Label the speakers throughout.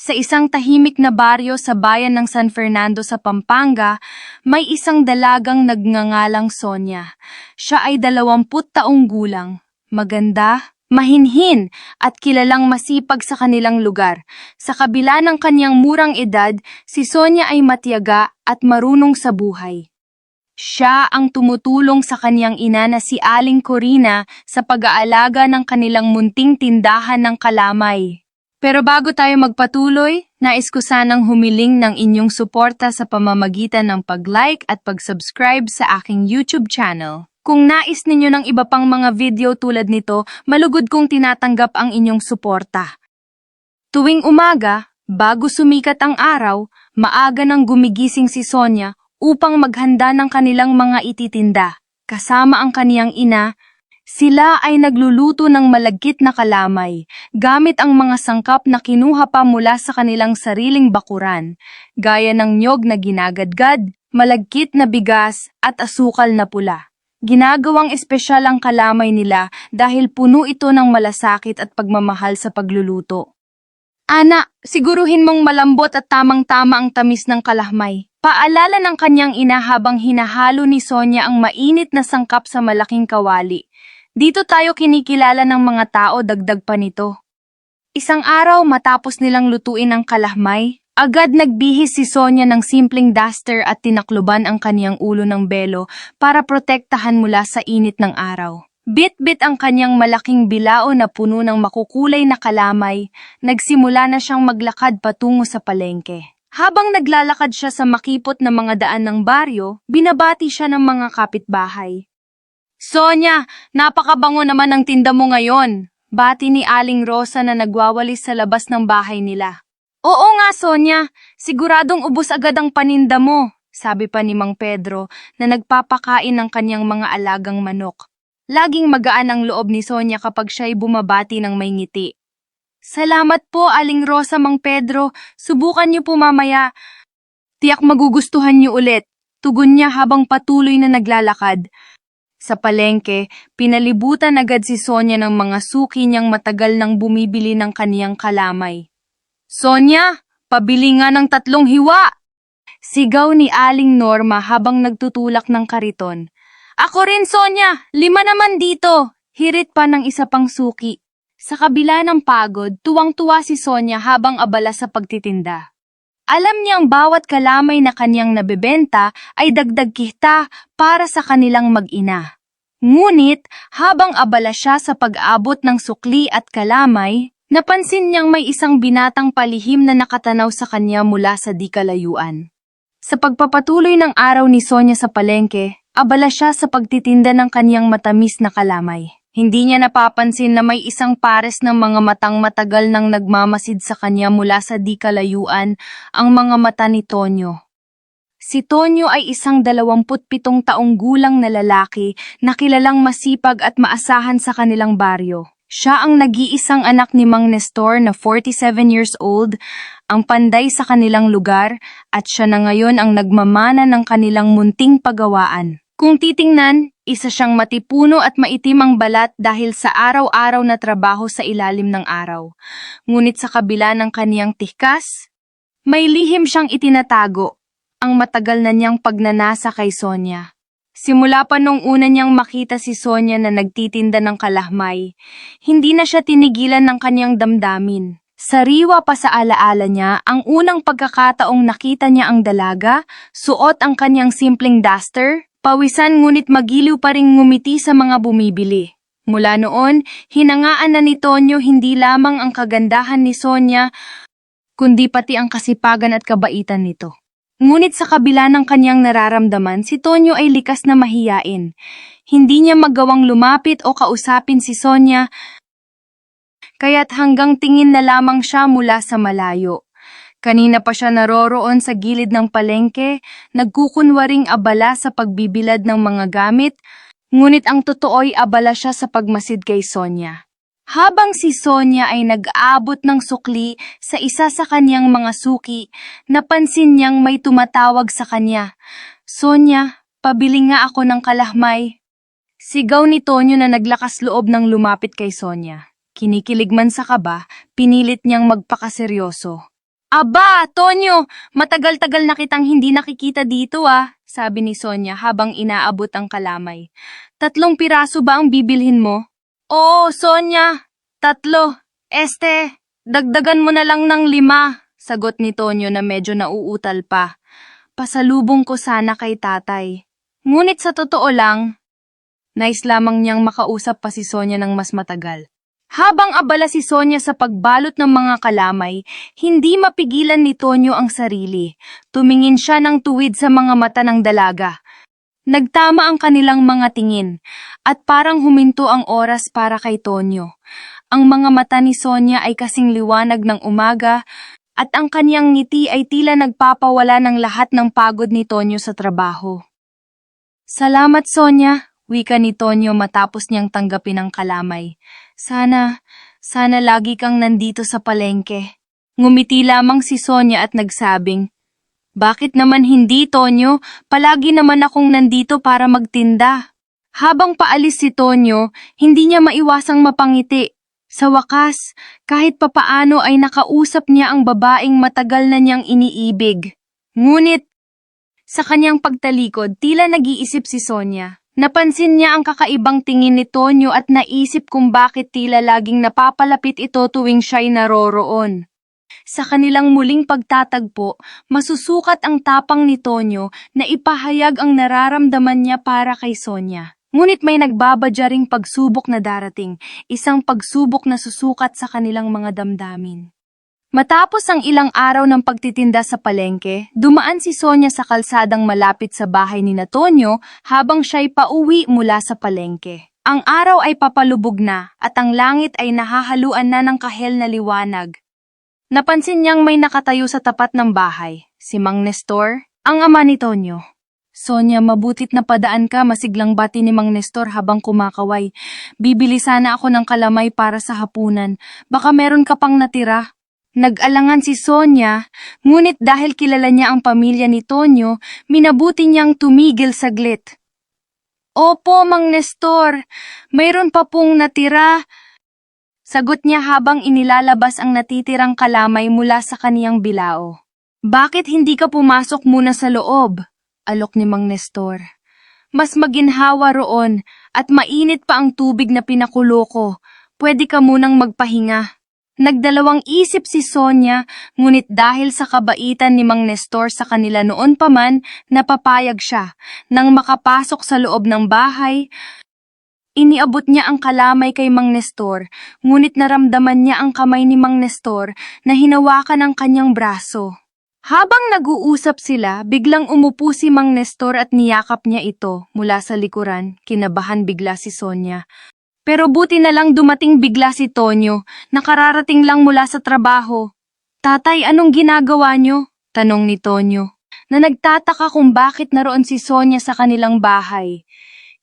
Speaker 1: Sa isang tahimik na baryo sa bayan ng San Fernando sa Pampanga, may isang dalagang nagngangalang Sonia. Siya ay dalawamput taong gulang, maganda, mahinhin, at kilalang masipag sa kanilang lugar. Sa kabila ng kanyang murang edad, si Sonia ay matiyaga at marunong sa buhay. Siya ang tumutulong sa kanyang ina na si Aling Corina sa pag-aalaga ng kanilang munting tindahan ng kalamay. Pero bago tayo magpatuloy, nais ko sanang humiling ng inyong suporta sa pamamagitan ng pag-like at pag-subscribe sa aking YouTube channel. Kung nais ninyo ng iba pang mga video tulad nito, malugod kong tinatanggap ang inyong suporta. Tuwing umaga, bago sumikat ang araw, maaga nang gumigising si Sonia upang maghanda ng kanilang mga ititinda. Kasama ang kaniyang ina, sila ay nagluluto ng malagkit na kalamay, gamit ang mga sangkap na kinuha pa mula sa kanilang sariling bakuran, gaya ng nyog na ginagadgad, malagkit na bigas, at asukal na pula. Ginagawang espesyal ang kalamay nila dahil puno ito ng malasakit at pagmamahal sa pagluluto. Ana, siguruhin mong malambot at tamang-tama ang tamis ng kalahmay. Paalala ng kanyang ina habang hinahalo ni Sonia ang mainit na sangkap sa malaking kawali. Dito tayo kinikilala ng mga tao dagdag pa nito. Isang araw matapos nilang lutuin ang kalahmay, agad nagbihis si Sonia ng simpleng duster at tinakluban ang kaniyang ulo ng belo para protektahan mula sa init ng araw. Bit-bit ang kanyang malaking bilao na puno ng makukulay na kalamay, nagsimula na siyang maglakad patungo sa palengke. Habang naglalakad siya sa makipot na mga daan ng baryo, binabati siya ng mga kapitbahay. Sonya, napakabango naman ang tinda mo ngayon. Bati ni Aling Rosa na nagwawalis sa labas ng bahay nila. Oo nga, Sonya. Siguradong ubos agad ang paninda mo, sabi pa ni Mang Pedro na nagpapakain ng kanyang mga alagang manok. Laging magaan ang loob ni Sonya kapag siya'y bumabati ng may ngiti. Salamat po, Aling Rosa, Mang Pedro. Subukan niyo po mamaya. Tiyak magugustuhan niyo ulit. Tugon niya habang patuloy na naglalakad. Sa palengke, pinalibutan agad si Sonia ng mga suki niyang matagal nang bumibili ng kaniyang kalamay. Sonia, pabili nga ng tatlong hiwa! Sigaw ni Aling Norma habang nagtutulak ng kariton. Ako rin, Sonia! Lima naman dito! Hirit pa ng isa pang suki. Sa kabila ng pagod, tuwang-tuwa si Sonia habang abala sa pagtitinda. Alam niyang bawat kalamay na kanyang nabebenta ay dagdag kita para sa kanilang mag-ina. Ngunit, habang abala siya sa pag-abot ng sukli at kalamay, napansin niyang may isang binatang palihim na nakatanaw sa kanya mula sa di kalayuan. Sa pagpapatuloy ng araw ni Sonia sa palengke, abala siya sa pagtitinda ng kanyang matamis na kalamay. Hindi niya napapansin na may isang pares ng mga matang matagal nang nagmamasid sa kanya mula sa di kalayuan ang mga mata ni Tonyo. Si Tonyo ay isang 27 taong gulang na lalaki na kilalang masipag at maasahan sa kanilang baryo. Siya ang nag-iisang anak ni Mang Nestor na 47 years old, ang panday sa kanilang lugar, at siya na ngayon ang nagmamana ng kanilang munting pagawaan. Kung titingnan, isa siyang matipuno at maitim ang balat dahil sa araw-araw na trabaho sa ilalim ng araw. Ngunit sa kabila ng kaniyang tihkas, may lihim siyang itinatago, ang matagal na niyang pagnanasa kay Sonia. Simula pa nung una niyang makita si Sonia na nagtitinda ng kalahmay, hindi na siya tinigilan ng kaniyang damdamin. Sariwa pa sa alaala niya ang unang pagkakataong nakita niya ang dalaga, suot ang kanyang simpleng duster, pawisan ngunit magiliw pa ring ngumiti sa mga bumibili. Mula noon, hinangaan na ni Tonyo hindi lamang ang kagandahan ni Sonia, kundi pati ang kasipagan at kabaitan nito. Ngunit sa kabila ng kanyang nararamdaman, si Tonyo ay likas na mahiyain. Hindi niya magawang lumapit o kausapin si Sonia, kaya't hanggang tingin na lamang siya mula sa malayo. Kanina pa siya naroroon sa gilid ng palengke, nagkukunwaring abala sa pagbibilad ng mga gamit, ngunit ang totoo'y abala siya sa pagmasid kay Sonia. Habang si Sonia ay nag-aabot ng sukli sa isa sa kanyang mga suki, napansin niyang may tumatawag sa kanya. Sonia, pabili nga ako ng kalahmay. Sigaw ni Tonyo na naglakas loob ng lumapit kay Sonia. Kinikilig man sa kaba, pinilit niyang magpakaseryoso. Aba, Tonyo, matagal-tagal na kitang hindi nakikita dito ah, sabi ni Sonia habang inaabot ang kalamay. Tatlong piraso ba ang bibilhin mo? Oo, Sonia, tatlo. Este, dagdagan mo na lang ng lima, sagot ni Tonyo na medyo nauutal pa. Pasalubong ko sana kay tatay. Ngunit sa totoo lang, nais lamang niyang makausap pa si Sonia ng mas matagal. Habang abala si Sonia sa pagbalot ng mga kalamay, hindi mapigilan ni Tonyo ang sarili. Tumingin siya ng tuwid sa mga mata ng dalaga. Nagtama ang kanilang mga tingin, at parang huminto ang oras para kay Tonyo. Ang mga mata ni Sonia ay kasing liwanag ng umaga, at ang kanyang ngiti ay tila nagpapawala ng lahat ng pagod ni Tonyo sa trabaho. Salamat, Sonia, wika ni Tonyo matapos niyang tanggapin ang kalamay. Sana, sana lagi kang nandito sa palengke. Ngumiti lamang si Sonia at nagsabing, Bakit naman hindi, Tonyo? Palagi naman akong nandito para magtinda. Habang paalis si Tonyo, hindi niya maiwasang mapangiti. Sa wakas, kahit papaano ay nakausap niya ang babaeng matagal na niyang iniibig. Ngunit, sa kanyang pagtalikod, tila nag-iisip si Sonia. Napansin niya ang kakaibang tingin ni Tonyo at naisip kung bakit tila laging napapalapit ito tuwing siya'y naroroon. Sa kanilang muling pagtatagpo, masusukat ang tapang ni Tonyo na ipahayag ang nararamdaman niya para kay Sonia. Ngunit may nagbabadya pagsubok na darating, isang pagsubok na susukat sa kanilang mga damdamin. Matapos ang ilang araw ng pagtitinda sa palengke, dumaan si Sonia sa kalsadang malapit sa bahay ni Natonyo habang siya'y pauwi mula sa palengke. Ang araw ay papalubog na at ang langit ay nahahaluan na ng kahel na liwanag. Napansin niyang may nakatayo sa tapat ng bahay, si Mang Nestor, ang ama ni Tonyo. Sonia, mabutit na padaan ka, masiglang bati ni Mang Nestor habang kumakaway. Bibili sana ako ng kalamay para sa hapunan. Baka meron ka pang natira. Nag-alangan si Sonia, ngunit dahil kilala niya ang pamilya ni Tonyo, minabuti niyang tumigil saglit. Opo, Mang Nestor, mayroon pa pong natira. Sagot niya habang inilalabas ang natitirang kalamay mula sa kaniyang bilao. Bakit hindi ka pumasok muna sa loob? Alok ni Mang Nestor. Mas maginhawa roon at mainit pa ang tubig na pinakulo ko. Pwede ka munang magpahinga. Nagdalawang isip si Sonia, ngunit dahil sa kabaitan ni Mang Nestor sa kanila noon pa man, napapayag siya. Nang makapasok sa loob ng bahay, iniabot niya ang kalamay kay Mang Nestor, ngunit naramdaman niya ang kamay ni Mang Nestor na hinawakan ang kanyang braso. Habang nag-uusap sila, biglang umupo si Mang Nestor at niyakap niya ito mula sa likuran. Kinabahan bigla si Sonia. Pero buti na lang dumating bigla si Tonyo, nakararating lang mula sa trabaho. Tatay, anong ginagawa niyo? Tanong ni Tonyo, na nagtataka kung bakit naroon si Sonia sa kanilang bahay.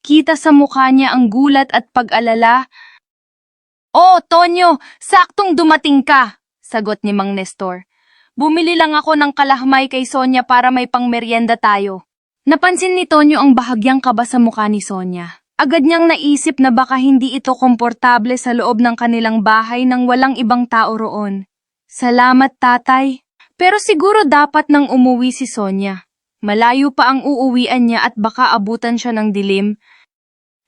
Speaker 1: Kita sa mukha niya ang gulat at pag-alala. Oh, Tonyo, saktong dumating ka, sagot ni Mang Nestor. Bumili lang ako ng kalahmay kay Sonia para may pangmeryenda tayo. Napansin ni Tonyo ang bahagyang kaba sa mukha ni Sonia. Agad niyang naisip na baka hindi ito komportable sa loob ng kanilang bahay nang walang ibang tao roon. Salamat, tatay. Pero siguro dapat nang umuwi si Sonia. Malayo pa ang uuwian niya at baka abutan siya ng dilim.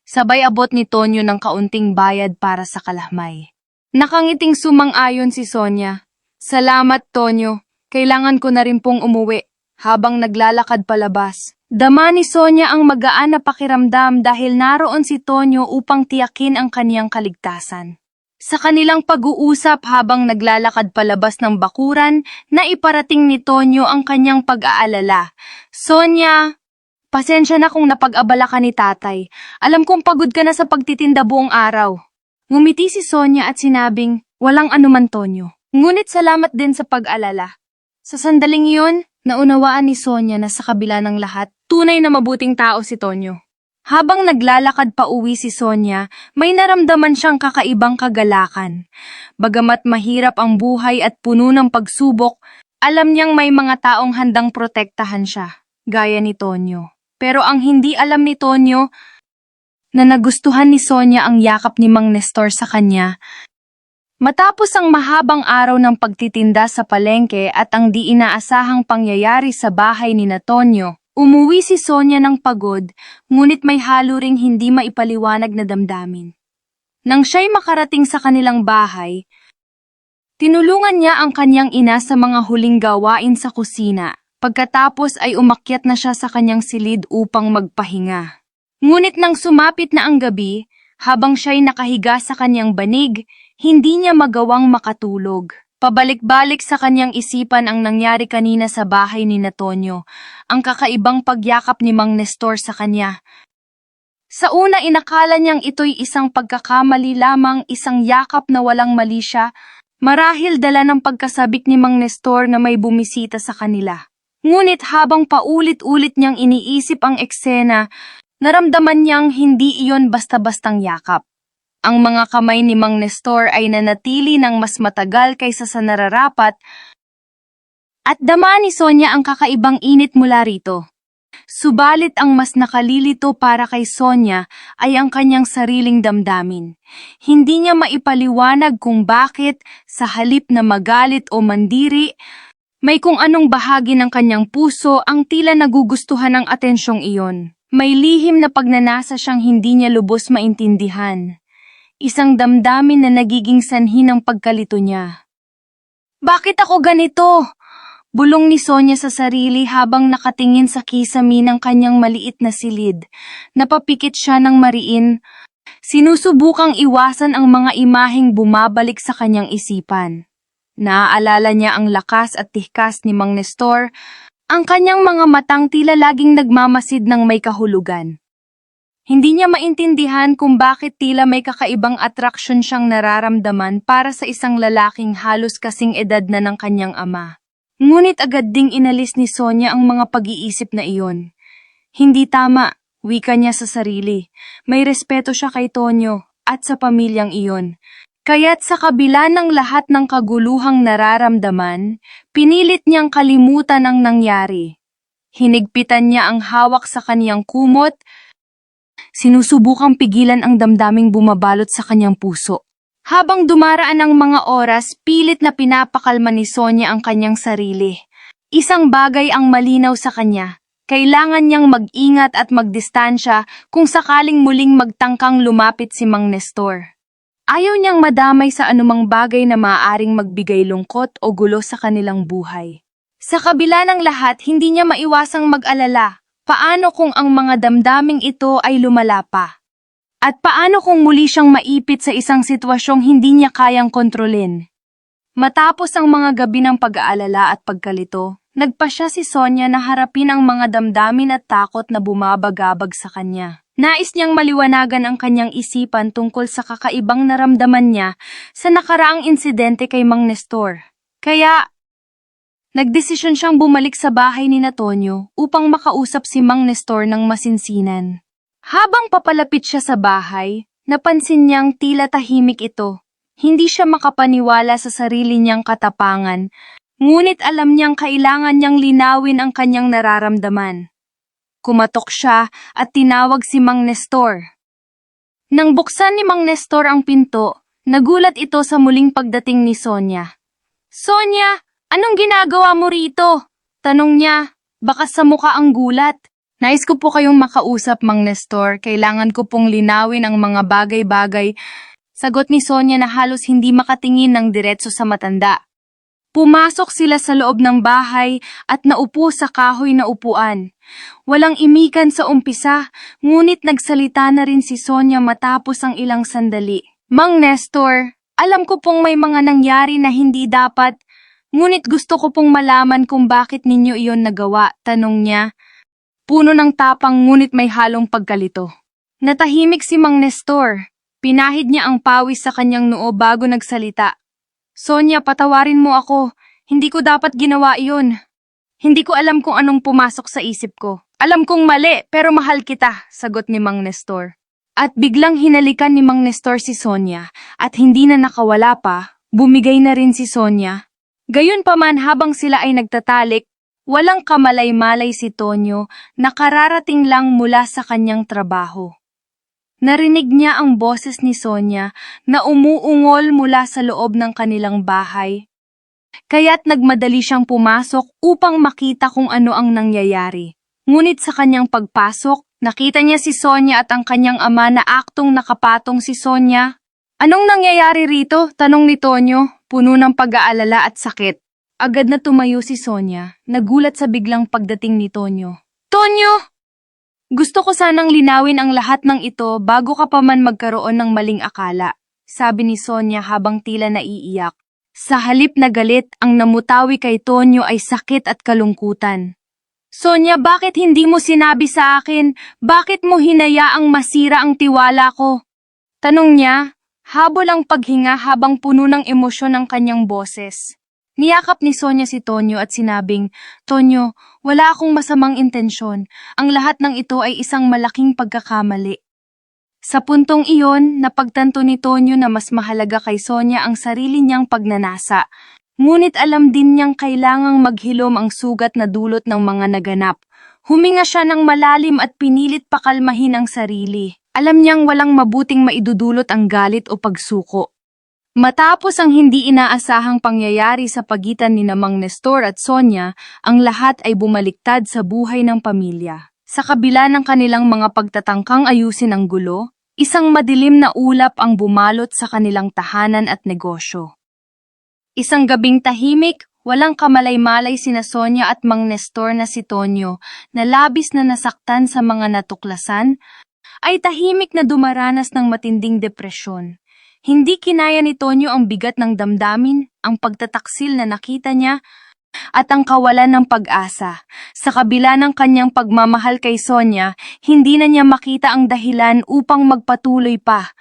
Speaker 1: Sabay abot ni Tonyo ng kaunting bayad para sa kalahmay. Nakangiting sumang-ayon si Sonia. Salamat, Tonyo. Kailangan ko na rin pong umuwi habang naglalakad palabas. Dama ni Sonia ang magaan na pakiramdam dahil naroon si Tonyo upang tiyakin ang kaniyang kaligtasan. Sa kanilang pag-uusap habang naglalakad palabas ng bakuran, na iparating ni Tonyo ang kanyang pag-aalala. Sonia, pasensya na kung napag-abala ka ni tatay. Alam kong pagod ka na sa pagtitinda buong araw. Ngumiti si Sonia at sinabing, walang anuman Tonyo. Ngunit salamat din sa pag-alala. Sa sandaling iyon, naunawaan ni Sonia na sa kabila ng lahat, tunay na mabuting tao si Tonyo. Habang naglalakad pa uwi si Sonia, may naramdaman siyang kakaibang kagalakan. Bagamat mahirap ang buhay at puno ng pagsubok, alam niyang may mga taong handang protektahan siya, gaya ni Tonyo. Pero ang hindi alam ni Tonyo, na nagustuhan ni Sonia ang yakap ni Mang Nestor sa kanya, Matapos ang mahabang araw ng pagtitinda sa palengke at ang di inaasahang pangyayari sa bahay ni Natonyo, umuwi si Sonia ng pagod, ngunit may halo ring hindi maipaliwanag na damdamin. Nang siya'y makarating sa kanilang bahay, tinulungan niya ang kanyang ina sa mga huling gawain sa kusina. Pagkatapos ay umakyat na siya sa kanyang silid upang magpahinga. Ngunit nang sumapit na ang gabi, habang siya'y nakahiga sa kanyang banig, hindi niya magawang makatulog. Pabalik-balik sa kanyang isipan ang nangyari kanina sa bahay ni Natonyo, ang kakaibang pagyakap ni Mang Nestor sa kanya. Sa una inakala niyang ito'y isang pagkakamali lamang, isang yakap na walang mali siya, marahil dala ng pagkasabik ni Mang Nestor na may bumisita sa kanila. Ngunit habang paulit-ulit niyang iniisip ang eksena, naramdaman niyang hindi iyon basta-bastang yakap. Ang mga kamay ni Mang Nestor ay nanatili ng mas matagal kaysa sa nararapat at dama ni Sonia ang kakaibang init mula rito. Subalit ang mas nakalilito para kay Sonia ay ang kanyang sariling damdamin. Hindi niya maipaliwanag kung bakit sa halip na magalit o mandiri, may kung anong bahagi ng kanyang puso ang tila nagugustuhan ng atensyong iyon. May lihim na pagnanasa siyang hindi niya lubos maintindihan. Isang damdamin na nagiging sanhi ng pagkalito niya. Bakit ako ganito? Bulong ni Sonia sa sarili habang nakatingin sa kisami ng kanyang maliit na silid. Napapikit siya ng mariin. Sinusubukang iwasan ang mga imaheng bumabalik sa kanyang isipan. Naaalala niya ang lakas at tihkas ni Mang Nestor, ang kanyang mga matang tila laging nagmamasid ng may kahulugan. Hindi niya maintindihan kung bakit tila may kakaibang atraksyon siyang nararamdaman para sa isang lalaking halos kasing edad na ng kanyang ama. Ngunit agad ding inalis ni Sonia ang mga pag-iisip na iyon. Hindi tama, wika niya sa sarili. May respeto siya kay Tonyo at sa pamilyang iyon. Kaya't sa kabila ng lahat ng kaguluhang nararamdaman, pinilit niyang kalimutan ang nangyari. Hinigpitan niya ang hawak sa kaniyang kumot Sinusubukang pigilan ang damdaming bumabalot sa kanyang puso. Habang dumaraan ang mga oras, pilit na pinapakalma ni Sonia ang kanyang sarili. Isang bagay ang malinaw sa kanya. Kailangan niyang mag-ingat at magdistansya kung sakaling muling magtangkang lumapit si Mang Nestor. Ayaw niyang madamay sa anumang bagay na maaaring magbigay lungkot o gulo sa kanilang buhay. Sa kabila ng lahat, hindi niya maiwasang mag-alala. Paano kung ang mga damdaming ito ay lumala pa? At paano kung muli siyang maipit sa isang sitwasyong hindi niya kayang kontrolin? Matapos ang mga gabi ng pag-aalala at pagkalito, nagpa siya si Sonia na harapin ang mga damdamin at takot na bumabagabag sa kanya. Nais niyang maliwanagan ang kanyang isipan tungkol sa kakaibang naramdaman niya sa nakaraang insidente kay Mang Nestor. Kaya, nagdesisyon siyang bumalik sa bahay ni Natonyo upang makausap si Mang Nestor ng masinsinan. Habang papalapit siya sa bahay, napansin niyang tila tahimik ito. Hindi siya makapaniwala sa sarili niyang katapangan, ngunit alam niyang kailangan niyang linawin ang kanyang nararamdaman. Kumatok siya at tinawag si Mang Nestor. Nang buksan ni Mang Nestor ang pinto, nagulat ito sa muling pagdating ni Sonia. Sonia, anong ginagawa mo rito? Tanong niya, baka sa muka ang gulat. Nais ko po kayong makausap, Mang Nestor. Kailangan ko pong linawin ang mga bagay-bagay. Sagot ni Sonia na halos hindi makatingin ng diretso sa matanda. Pumasok sila sa loob ng bahay at naupo sa kahoy na upuan. Walang imikan sa umpisa, ngunit nagsalita na rin si Sonia matapos ang ilang sandali. Mang Nestor, alam ko pong may mga nangyari na hindi dapat, ngunit gusto ko pong malaman kung bakit ninyo iyon nagawa, tanong niya. Puno ng tapang ngunit may halong pagkalito. Natahimik si Mang Nestor. Pinahid niya ang pawis sa kanyang noo bago nagsalita. Sonia, patawarin mo ako. Hindi ko dapat ginawa iyon. Hindi ko alam kung anong pumasok sa isip ko. Alam kong mali, pero mahal kita, sagot ni Mang Nestor. At biglang hinalikan ni Mang Nestor si Sonia, at hindi na nakawala pa, bumigay na rin si Sonia. Gayunpaman habang sila ay nagtatalik, walang kamalay-malay si Tonyo na kararating lang mula sa kanyang trabaho. Narinig niya ang boses ni Sonia na umuungol mula sa loob ng kanilang bahay. Kaya't nagmadali siyang pumasok upang makita kung ano ang nangyayari. Ngunit sa kanyang pagpasok, nakita niya si Sonia at ang kanyang ama na aktong nakapatong si Sonia. Anong nangyayari rito? Tanong ni Tonyo, puno ng pag-aalala at sakit. Agad na tumayo si Sonia, nagulat sa biglang pagdating ni Tonyo. Tonyo! Gusto ko sanang linawin ang lahat ng ito bago ka pa man magkaroon ng maling akala, sabi ni Sonia habang tila naiiyak. Sa halip na galit, ang namutawi kay Tonyo ay sakit at kalungkutan. Sonia, bakit hindi mo sinabi sa akin? Bakit mo hinayaang masira ang tiwala ko? Tanong niya, habol ang paghinga habang puno ng emosyon ang kanyang boses. Niyakap ni Sonia si Tonyo at sinabing, Tonyo, wala akong masamang intensyon. Ang lahat ng ito ay isang malaking pagkakamali. Sa puntong iyon, napagtanto ni Tonyo na mas mahalaga kay Sonia ang sarili niyang pagnanasa. Ngunit alam din niyang kailangang maghilom ang sugat na dulot ng mga naganap. Huminga siya ng malalim at pinilit pakalmahin ang sarili. Alam niyang walang mabuting maidudulot ang galit o pagsuko. Matapos ang hindi inaasahang pangyayari sa pagitan ni Namang Nestor at Sonia, ang lahat ay bumaliktad sa buhay ng pamilya. Sa kabila ng kanilang mga pagtatangkang ayusin ang gulo, isang madilim na ulap ang bumalot sa kanilang tahanan at negosyo. Isang gabing tahimik, walang kamalay-malay sina Sonia at Mang Nestor na si Tonyo, na labis na nasaktan sa mga natuklasan, ay tahimik na dumaranas ng matinding depresyon. Hindi kinaya ni Tonyo ang bigat ng damdamin, ang pagtataksil na nakita niya, at ang kawalan ng pag-asa. Sa kabila ng kanyang pagmamahal kay Sonia, hindi na niya makita ang dahilan upang magpatuloy pa.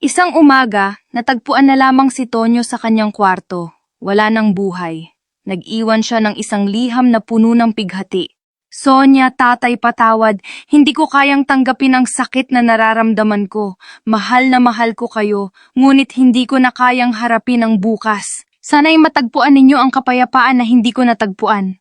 Speaker 1: Isang umaga, natagpuan na lamang si Tonyo sa kanyang kwarto. Wala ng buhay. Nag-iwan siya ng isang liham na puno ng pighati. Sonia, tatay patawad, hindi ko kayang tanggapin ang sakit na nararamdaman ko. Mahal na mahal ko kayo, ngunit hindi ko na kayang harapin ang bukas. Sana'y matagpuan ninyo ang kapayapaan na hindi ko natagpuan.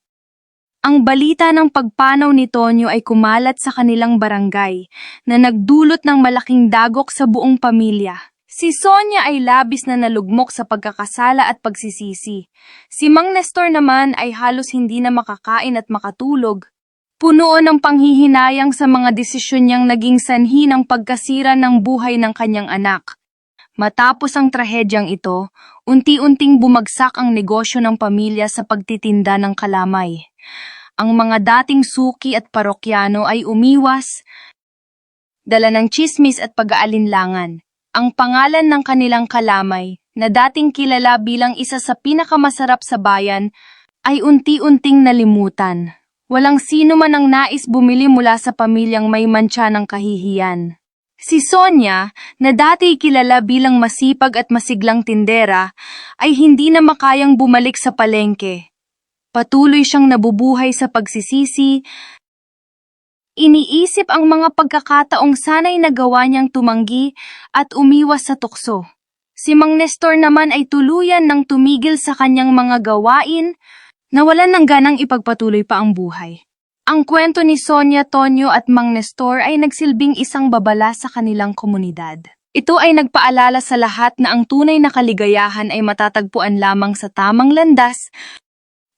Speaker 1: Ang balita ng pagpanaw ni Tonyo ay kumalat sa kanilang barangay na nagdulot ng malaking dagok sa buong pamilya. Si Sonia ay labis na nalugmok sa pagkakasala at pagsisisi. Si Mang Nestor naman ay halos hindi na makakain at makatulog Puno ng panghihinayang sa mga desisyon niyang naging sanhi ng pagkasira ng buhay ng kanyang anak. Matapos ang trahedyang ito, unti-unting bumagsak ang negosyo ng pamilya sa pagtitinda ng kalamay. Ang mga dating suki at parokyano ay umiwas, dala ng chismis at pag-aalinlangan. Ang pangalan ng kanilang kalamay, na dating kilala bilang isa sa pinakamasarap sa bayan, ay unti-unting nalimutan. Walang sino man ang nais bumili mula sa pamilyang may mantsa ng kahihiyan. Si Sonia, na dati kilala bilang masipag at masiglang tindera, ay hindi na makayang bumalik sa palengke. Patuloy siyang nabubuhay sa pagsisisi. Iniisip ang mga pagkakataong sanay nagawa niyang tumanggi at umiwas sa tukso. Si Mang Nestor naman ay tuluyan ng tumigil sa kanyang mga gawain Nawalan ng ganang ipagpatuloy pa ang buhay. Ang kwento ni Sonia, Tonyo at Mang Nestor ay nagsilbing isang babala sa kanilang komunidad. Ito ay nagpaalala sa lahat na ang tunay na kaligayahan ay matatagpuan lamang sa tamang landas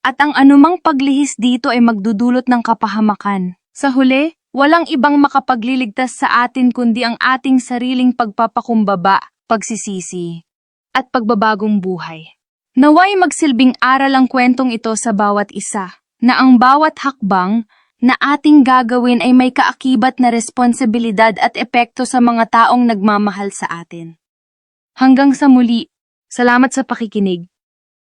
Speaker 1: at ang anumang paglihis dito ay magdudulot ng kapahamakan. Sa huli, walang ibang makapagliligtas sa atin kundi ang ating sariling pagpapakumbaba, pagsisisi, at pagbabagong buhay. Naway magsilbing aral ang kwentong ito sa bawat isa, na ang bawat hakbang na ating gagawin ay may kaakibat na responsibilidad at epekto sa mga taong nagmamahal sa atin. Hanggang sa muli, salamat sa pakikinig.